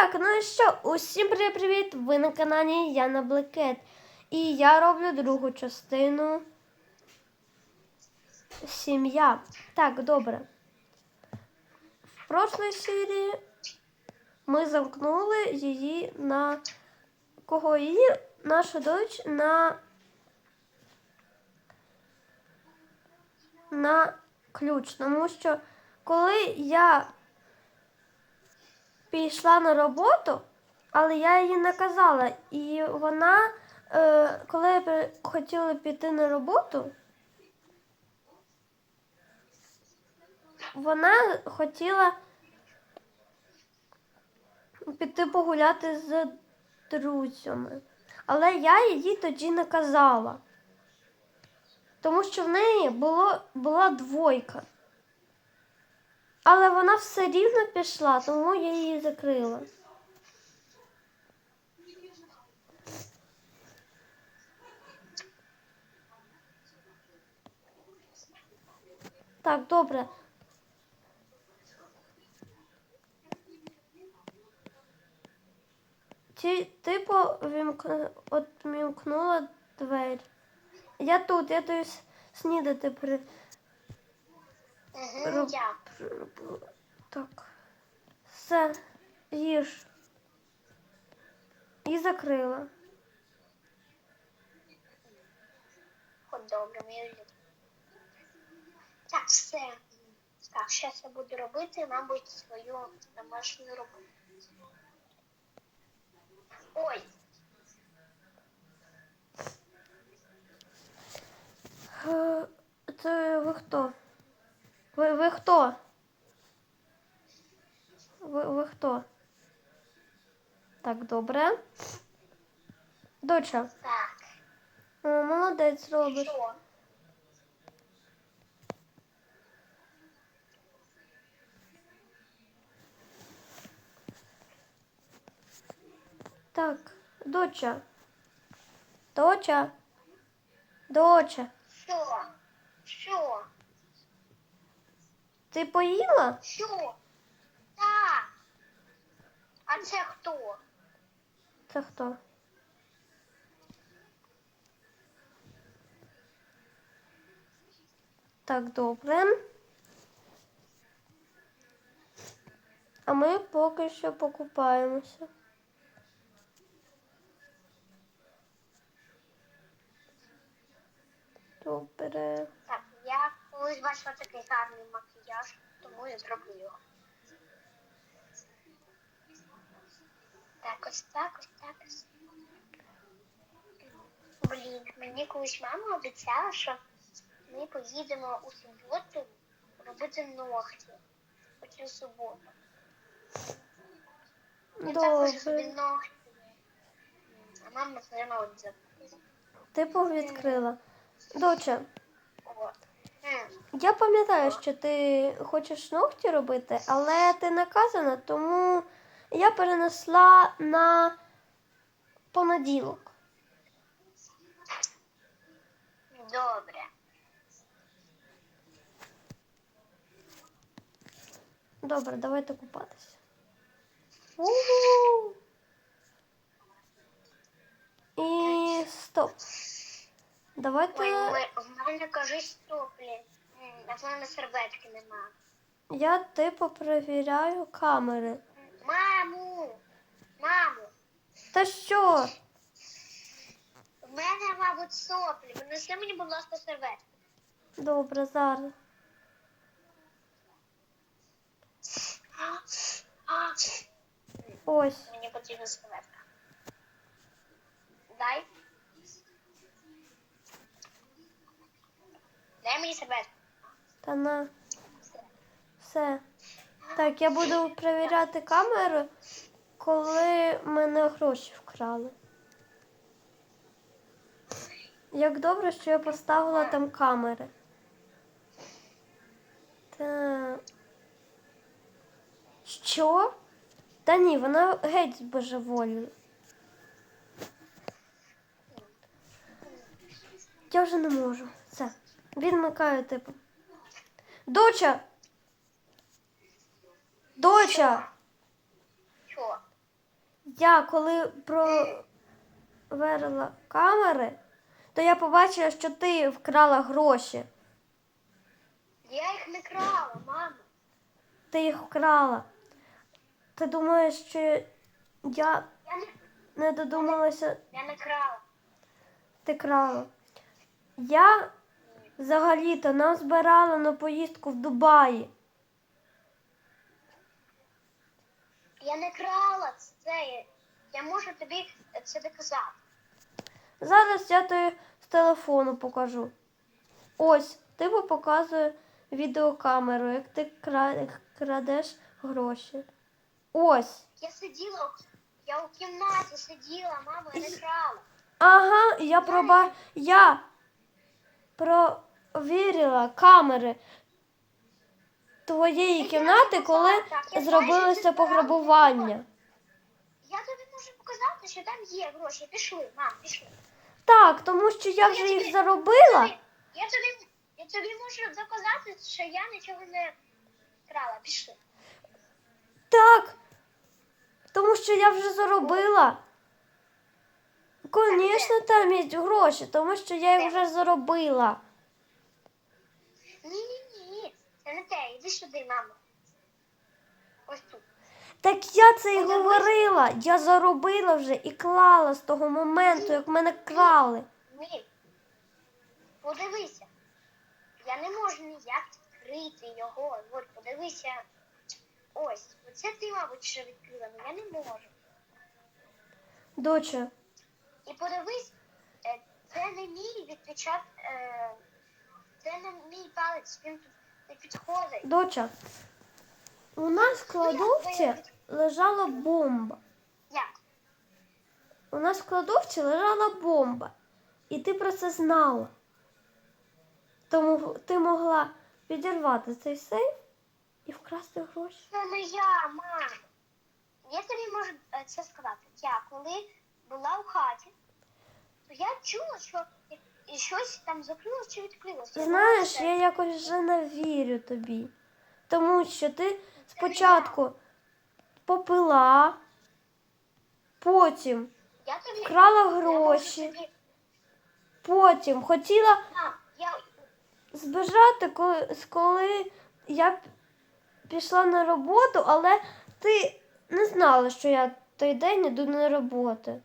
Так, ну і що, усім привіт! Ви на каналі Яна Блекет. І я роблю другу частину Сім'я. Так, добре. В прошлій серії ми замкнули її на кого її? Нашу дочь на на ключ. Тому що коли я пішла на роботу, але я її наказала. І вона, е, коли пи- хотіла піти на роботу, вона хотіла піти погуляти з друзями. Але я її тоді наказала. Тому що в неї було, була двойка. Але вона все рівно пішла, тому я її закрила. Так, добре. Ти, типу, вімкну, от двері. Я тут, я тобі снідати при. Угу. Так. Все, їж. І закрила. Добре, мій. Так, все. Так, зараз я буду робити, мабуть, свою домашню роботу. Ой, Е, Це ви хто? Ви, ви хто? Ви, ви хто? Так, добре. Доча, так. о, молодець робиш. Що? Так, доча. Доча. Доча. Що? Що? Ти поїла? Що? Так. А це хто? Це хто? Так, добре. А ми поки що покупаємося. Добре. Так, я колись бачила такий гарний макіяж, тому я зроблю його. Так, ось так, ось так. ось. Блін, мені колись мама обіцяла, що ми поїдемо у суботу робити ногті. У цю суботу. Я також собі Добре. ногті. А мама одно от за- Ти відкрила. Доча, От. М. я пам'ятаю, що ти хочеш ногті робити, але ти наказана, тому я перенесла на понеділок. Добре. Добре, давайте купатися. У-у-у. І стоп. Давайте. Ой, в мене кажи стоп, блін. М, А в мене серветки нема. Я типу перевіряю камери. Маму! Маму! Та що? В мене, мабуть, соплі. Принеси мені, будь ласка, серветки. Добре, зараз. Ось. Мені потрібна серветка. Дай. Дай мені серветку. Та на Все. все. Так, я буду перевіряти камеру, коли мене гроші вкрали. Як добре, що я поставила там камери. Так. Що? Та ні, вона геть божеволі. Я вже не можу. Все. Відмикаю, типу. Доча! Доча! Що? я коли проверила камери, то я побачила, що ти вкрала гроші. Я їх не крала, мама. Ти їх вкрала. Ти думаєш, що я Я не, не додумалася, я не крала. ти крала. Я взагалі-то нам збирала на поїздку в Дубаї. Я не крала це. Я можу тобі це доказати. Зараз я тобі з телефону покажу. Ось, тобі показує відеокамеру, як ти крадеш гроші. Ось. Я сиділа, я у кімнаті сиділа, мама, я не крала. Ага, я проба... я провірила камери твоєї кімнати, коли зробилося пограбування. Я тобі можу показати, що там є гроші. Пішли, мам, пішли. Так, тому що я вже їх заробила. Я тобі, я тобі можу доказати, що я нічого не крала. Пішли. Так. Тому що я вже заробила. Звісно, там є гроші, тому що я їх вже заробила. Ні, ні, ні. Це не те. Іди сюди, мама. Ось тут. Так я це і говорила. Я заробила вже і клала з того моменту, як мене крали. Ні. Подивися. Я не можу ніяк відкрити його. От, подивися. Ось. Оце ти, мабуть, що відкрила, але я не можу. Доча, І подивись, е, це не мій відпечат, е, це не мій палець, він тут. Доча, у нас в кладовці лежала бомба. Як? У нас в кладовці лежала бомба. І ти про це знала. Тому ти могла підірвати цей сейф і вкрасти гроші. Це не я, мама. Я тобі можу е, це сказати. Я коли була в хаті, то я чула, що і- щось там закрилося чи відкрилося. Знаєш, я якось вже не вірю тобі. Тому що ти спочатку попила, потім, я тобі вкрала я можу гроші. тобі- потім хотіла Мам, я збежати, коли, коли я п- пішла на роботу, але ти не знала, що я той день йду на роботу.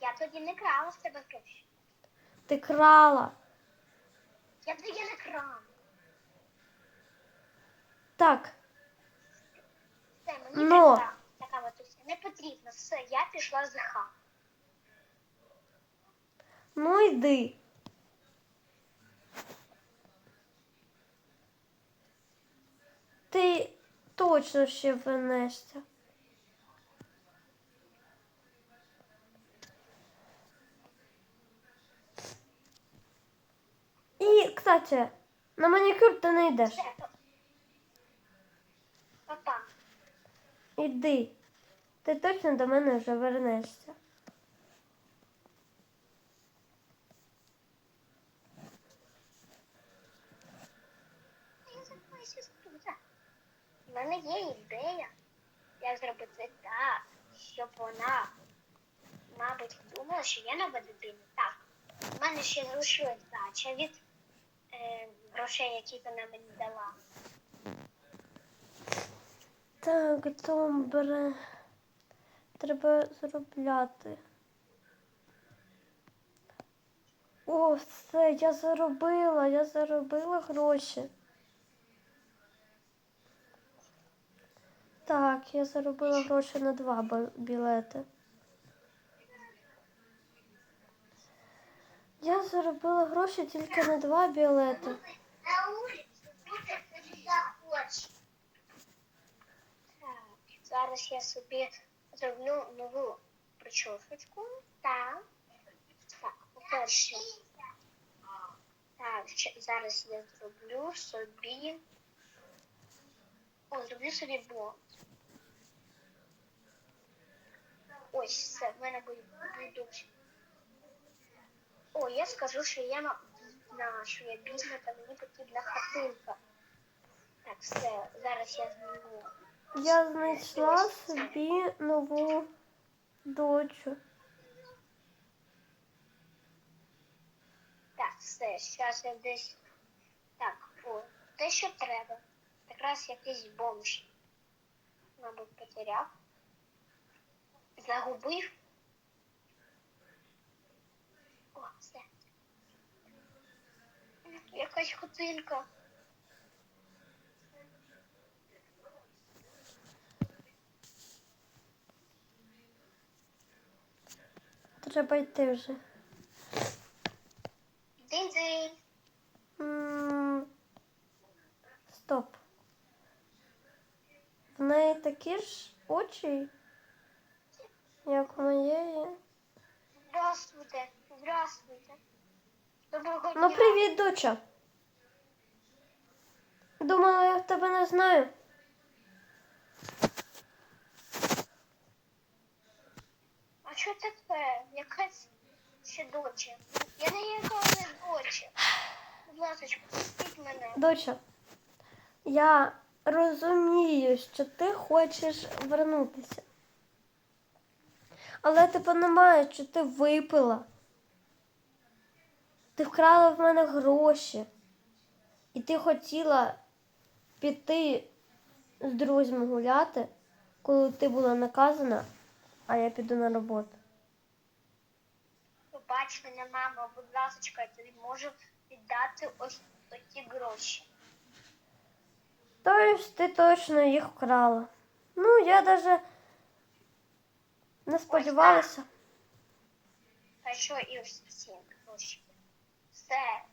Я тоді не крала з тебе гроші. Ти крала. Я тоді не крала. Так, Все, мені Но. така, така матуся не потрібно. Все, я пішла з хати. ну йди. Ти точно ще вернешся. І, на манікюр ти не йдеш. Папа. Іди. Ти точно до мене вже вернешся. У мене є ідея, як зробити так, щоб вона, мабуть, думала, що я нова дитина. Так. У мене ще залишилась дача від грошей, які вона мені дала. Так, добре. Треба заробляти. О, все, я заробила, я заробила гроші. Так, я заробила гроші на два білети. Я заробила гроші тільки на два білети. На вулиці буде завжди хочеш. Так, зараз я собі зроблю нову причосочку. Так. Так, по-перше. Так, зараз я зроблю собі. О, зроблю собі бонус. Ось все, в мене будуть. О, я скажу, що я бідна, що я бідна, та мені потрібна хатинка. Так, все, зараз я зніму Я знайшла собі нову дочу. Так, все, зараз я десь. Так, о, те, що треба. Якраз якийсь бомж. Мабуть, потеряв. Загубив. О, все. Якась хатинка. Треба йти вже. Динь-динь. Стоп. В неї такі ж очі, як у моєї. Здравствуйте. Здравствуйте. Доброго Ну, привіт, доча. Думала, я тебе не знаю. А що таке? Якась ще доча. Я не яка не доча. Будь ласка, пустіть мене. Доча, я розумію, що ти хочеш вернутися. Але ти розумієш, що ти випила. Ти вкрала в мене гроші. І ти хотіла піти з друзями гуляти, коли ти була наказана, а я піду на роботу. Побач мене, мама, будь ласка, я тобі можу віддати ось ці гроші. Тобто ти точно їх вкрала. Ну, я навіть не сподівалася. Що і ось ці гроші. Все.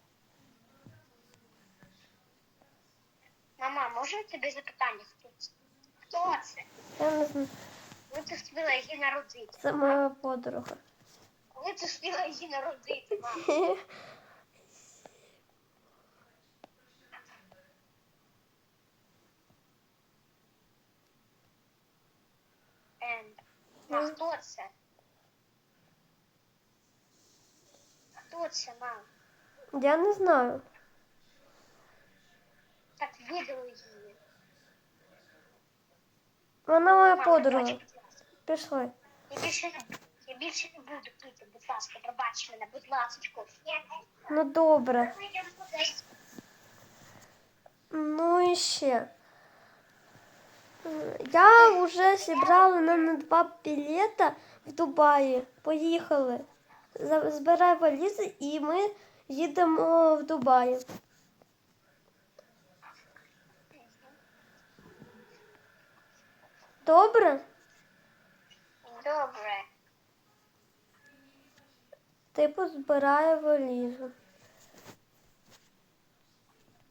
Мама, можна тобі запитання? Хто це? Хто це? Я не знаю. Коли ти встигла її народити? Це моя подруга. Коли ти встигла її народити, мама? Ем, а хто це? Хто це, мам? Я не знаю. Так видали її. Вона моя Мам, подруга. пробач, будь ласка. Пішли. Я більше не я більше не буду пити, будь ласка, пробач мене, будь ласка. Ну добре. Ну і ще. М, Я вже зібрала нам на два білета в Дубаї. Поїхали. За- Збирай валізи і ми їдемо в Дубаї. Добре? Добре. Типу збирає валізу.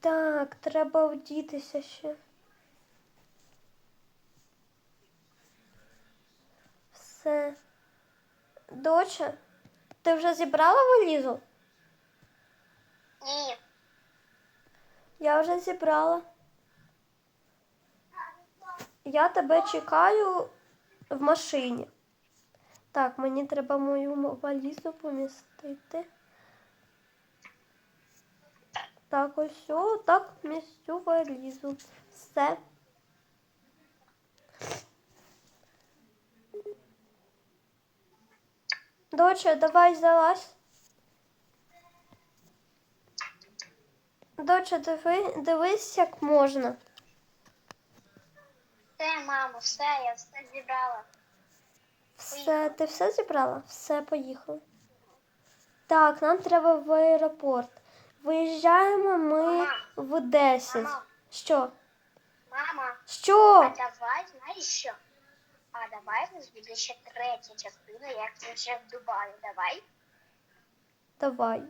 Так, треба вдітися ще. Все. Доча, ти вже зібрала валізу? Ні. Я вже зібрала. Я тебе чекаю в машині. Так, мені треба мою валізу помістити. Так, ось о, так містю валізу. Все. Доча, давай залазь. Доча, диви, дивись, як можна. Все, мамо, все, я все зібрала. Все, ти все зібрала? Все, поїхали. Так, нам треба в аеропорт. Виїжджаємо ми Мама. в 10. Мама. Що? Мама, Що? а давай, знаєш що? А давай у нас буде ще третя частина, як це вже в Дубаї. Давай. Давай.